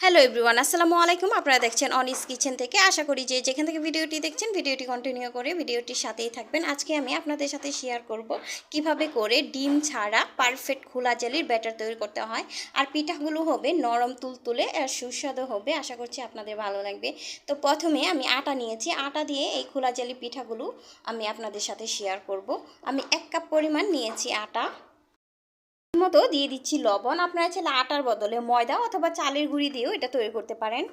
Hello everyone আসসালামু আলাইকুম। আপনারা দেখছেন অনিস কিচেন থেকে। আশা করি যে যেখান থেকে ভিডিওটি দেখছেন, ভিডিওটি কন্টিনিউ করে ভিডিওটির সাথেই থাকবেন। আজকে আমি আপনাদের সাথে শেয়ার করব কীভাবে করে ডিম ছাড়া পারফেক্ট খোলা জেলির ব্যাটার তৈরি করতে হয়। আর পিঠাগুলো হবে নরম তুলতুলে আর সুস্বাদু হবে। আশা করছি আপনাদের ভালো লাগবে। তো প্রথমে আমি আটা নিয়েছি। আটা দিয়ে এই খোলা জেলি পিঠাগুলো আমি আপনাদের সাথে শেয়ার করব। আমি এক কাপ পরিমাণ নিয়েছি আটা। মতো দিয়ে দিচ্ছি লবণ। আপনারা চাইলে আটার বদলে ময়দা অথবা চালের গুঁড়ি দিয়েও এটা তৈরি করতে পারেন।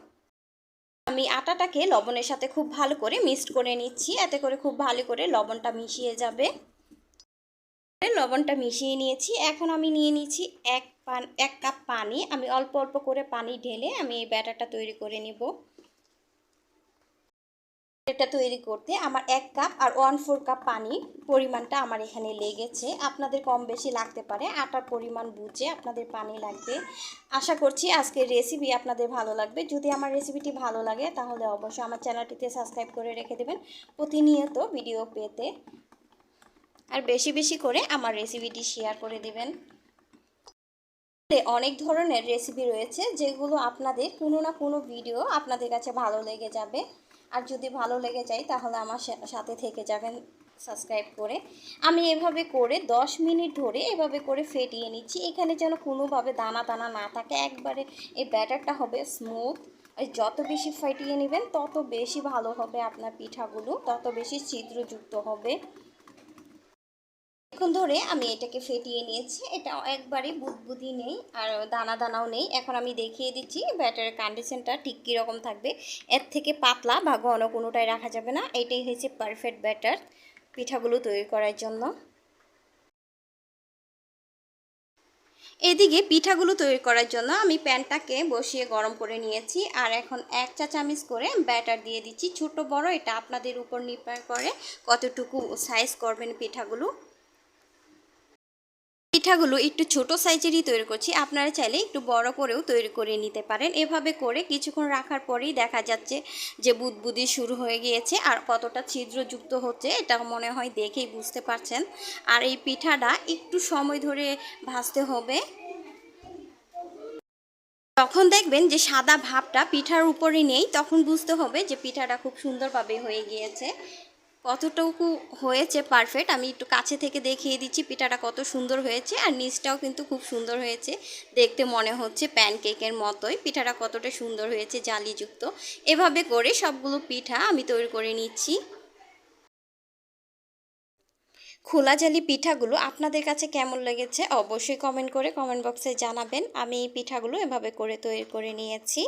আমি আটাটাকে লবণের সাথে খুব ভালো করে মিক্সড করে নিচ্ছি। এতে করে খুব ভালো করে লবণটা মিশিয়ে যাবে। লবণটা মিশিয়ে নিয়েছি। এখন আমি নিয়ে নিচ্ছি এক পান, এক কাপ পানি। আমি অল্প অল্প করে পানি ঢেলে আমি এই ব্যাটারটা তৈরি করে নিব। এটা তৈরি করতে আমার এক কাপ আর ওয়ান ফোর কাপ পানি পরিমাণটা আমার এখানে লেগেছে। আপনাদের কম বেশি লাগতে পারে, আটার পরিমাণ বুঝে আপনাদের পানি লাগবে। আশা করছি আজকের রেসিপি আপনাদের ভালো লাগবে। যদি আমার রেসিপিটি ভালো লাগে, তাহলে অবশ্যই আমার চ্যানেলটিতে সাবস্ক্রাইব করে রেখে দেবেন প্রতিনিয়ত ভিডিও পেতে। আর বেশি বেশি করে আমার রেসিপিটি শেয়ার করে দেবেন। অনেক ধরনের রেসিপি রয়েছে, যেগুলো আপনাদের কোনো না কোনো ভিডিও আপনাদের কাছে ভালো লেগে যাবে। আর যদি ভালো লেগে যায়, তাহলে আমার সাথে থেকে যাবেন, সাবস্ক্রাইব করে। আমি এভাবে করে 10 মিনিট ধরে এভাবে করে ফেটিয়ে নিচ্ছি। এখানে যেন কোনোভাবে দানা দানা না থাকে। একবারে এই ব্যাটারটা হবে স্মুথ যত বেশি ফাটিয়ে নেবেন, তত বেশি ভালো হবে আপনার পিঠাগুলো, তত বেশি ছিদ্রযুক্ত হবে। এখন ধরে আমি এটাকে ফেটিয়ে নিয়েছি। এটা একবারই বুদবুদি নেই আর দানা দানাও নেই। এখন আমি দেখিয়ে দিচ্ছি ব্যাটারের কন্ডিশনটা ঠিক কীরকম থাকবে। এর থেকে পাতলা বা ঘন কোনোটাই রাখা যাবে না। এটাই হয়েছে পারফেক্ট ব্যাটার পিঠাগুলো তৈরি করার জন্য। এদিকে পিঠাগুলো তৈরি করার জন্য আমি প্যানটাকে বসিয়ে গরম করে নিয়েছি। আর এখন এক চা চামচ করে ব্যাটার দিয়ে দিচ্ছি। ছোট বড়, এটা আপনাদের উপর নির্ভর করে কতটুকু সাইজ করবেন পিঠাগুলো। পিঠাগুলো একটু ছোট সাইজেরই তৈরি করছি। আপনারা চাইলে একটু বড় করেও তৈরি করে নিতে পারেন। এভাবে করে কিছুক্ষণ রাখার পরেই দেখা যাচ্ছে যে বুদবুদি শুরু হয়ে গিয়েছে আর কতটা ছিদ্রযুক্ত হচ্ছে এটা মনে হয় দেখেই বুঝতে পারছেন। আর এই পিঠাটা একটু সময় ধরে ভাজতে হবে। তখন দেখবেন যে সাদা ভাবটা পিঠার উপরে নেই, তখন বুঝতে হবে যে পিঠাটা খুব সুন্দরভাবে হয়ে গিয়েছে। কতটুকু হয়েছে পারফেক্ট আমি একটু কাছে থেকে দেখিয়ে দিচ্ছি, পিঠাটা কত সুন্দর হয়েছে আর নিচটাও কিন্তু খুব সুন্দর হয়েছে। দেখতে মনে হচ্ছে প্যানকেকের মতোই, পিঠাটা কতটা সুন্দর হয়েছে, জালিযুক্ত। এভাবে করে সবগুলো পিঠা আমি তৈরি করে নিচ্ছি। খোলা জালি পিঠাগুলো আপনাদের কাছে কেমন লেগেছে অবশ্যই কমেন্ট করে কমেন্ট বক্সে জানাবেন। আমি এই পিঠাগুলো এভাবে করে তৈরি করে নিয়েছি।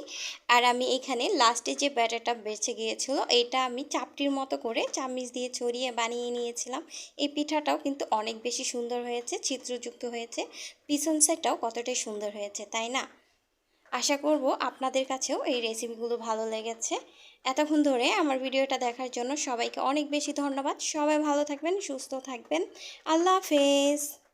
আর আমি এখানে লাস্টে যে ব্যাটারটা বেঁচে গিয়েছিল এইটা আমি চাপটির মতো করে চামিচ দিয়ে ছড়িয়ে বানিয়ে নিয়েছিলাম। এই পিঠাটাও কিন্তু অনেক বেশি সুন্দর হয়েছে চিত্রযুক্ত হয়েছে। পিছন সাইডটাও কতটাই সুন্দর হয়েছে, তাই না? আশা করব আপনাদের কাছেও এই রেসিপিগুলো ভালো লেগেছে। এতক্ষণ ধরে আমার ভিডিওটা দেখার জন্য সবাইকে অনেক বেশি ধন্যবাদ। সবাই ভালো থাকবেন, সুস্থ থাকবেন। আল্লাহ হাফেজ।